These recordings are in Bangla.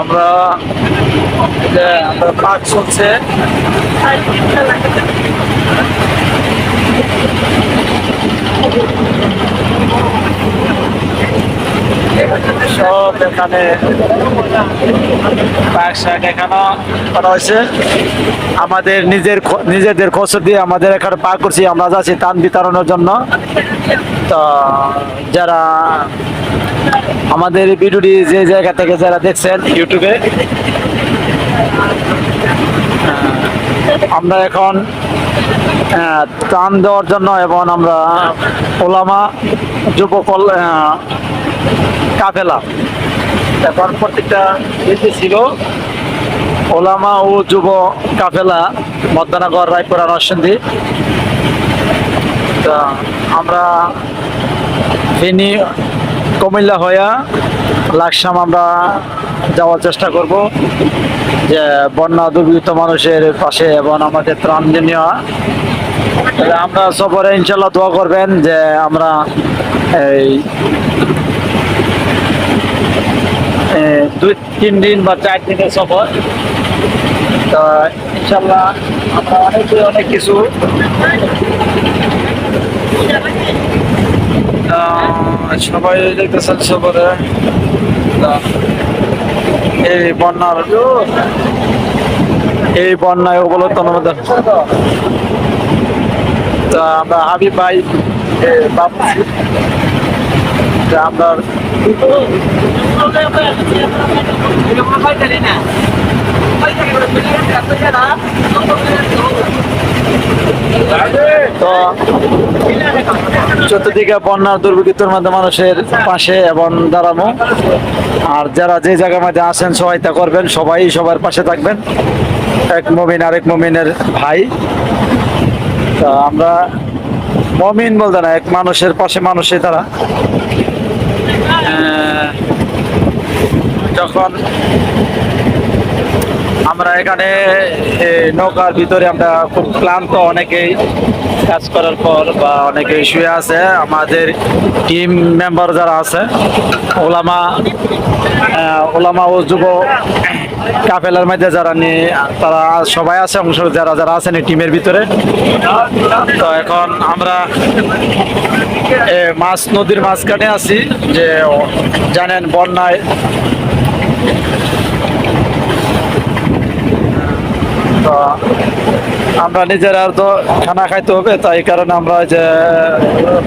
আমরা আমরা পার্ক চলছে সব এখানে পার্ক শাক এখানে করা হয়েছে। আমাদের নিজের নিজেদের খরচ দিয়ে আমাদের এখানে পার্ক করছি, আমরা যাচ্ছি টান বিতরণের জন্য। তো যারা আমাদের ভিডিওটি যে জায়গা থেকে যারা দেখছেন ইউটিউবে আমরা এখন ত্রাণ দেওয়ার জন্য এবং আমরা ওলামা যুব কাফেলা। এখন প্রত্যেকটা ইয়েতে ছিল ওলামা ও যুব কাফেলা মদ্দানগর রায়পুরা, নরসিংদী। তা আমরা ফেনী, কমিল্লা হইয়া লাকসাম আমরা যাওয়ার চেষ্টা করব যে বন্যা দুর্বৃত্ত মানুষের পাশে এবং আমাদের ত্রাণ নেওয়া। তবে আমরা সফরে ইনশাল্লাহ দোয়া করবেন যে আমরা এই দুই, তিন দিন বা চার দিনের সফর। তা ইনশাল্লাহ আমরা অনেক অনেক কিছু সবাই দেখতেছেন সফরে তা, এই বন্যার এই বন্যায় অবলম্বন আমাদের। তা আমরা হাবিব ভাই আমরা তো চতুর্দিকে বন্যার দুর্ভিক্ষের মধ্যে মানুষের পাশে এবং দাঁড়ানো। আর যারা যে জায়গার মধ্যে আসেন সহায়তা করবেন, সবাই সবার পাশে থাকবেন। এক মমিন আরেক মমিনের ভাই। তা আমরা মমিন বলতে না, এক মানুষের পাশে মানুষে তারা। যখন আমরা এখানে নৌকার ভিতরে আমরা খুব ক্লান্ত, অনেকেই কাজ করার পর বা অনেকেই শুয়ে আছে। আমাদের টিম মেম্বার যারা আছে, ওলামা ওলামা ও যুব কাফেলার মধ্যে যারা নিয়ে, তারা সবাই আছে অংশ যারা যারা আছেন এই টিমের ভিতরে। তো এখন আমরা মাছ নদীর মাঝখানে আছি, যে জানেন বন্যায় তো আমরা নিজেরা তো খানা খাইতে হবে তাই কারণে আমরা যে,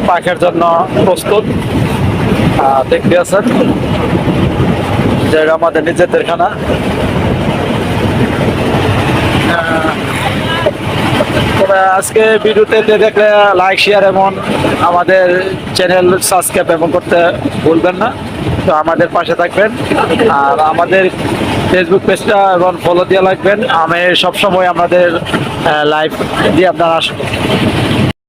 পাখের জন্য প্রস্তুত। দেখতে আছেন? যে আমাদের নিজেদের খানা। আজকে ভিডিওতে দেখলে লাইক শেয়ার এবং আমাদের চ্যানেল সাবস্ক্রাইব এবং করতে ভুলবেন না। তো আমাদের পাশে থাকবেন। আর আমাদের ফেসবুক পেজটা এবং ফলো দিয়ে লাগবেন আমি সবসময় আমাদের লাইভ দিয়ে আপনারা আসবেন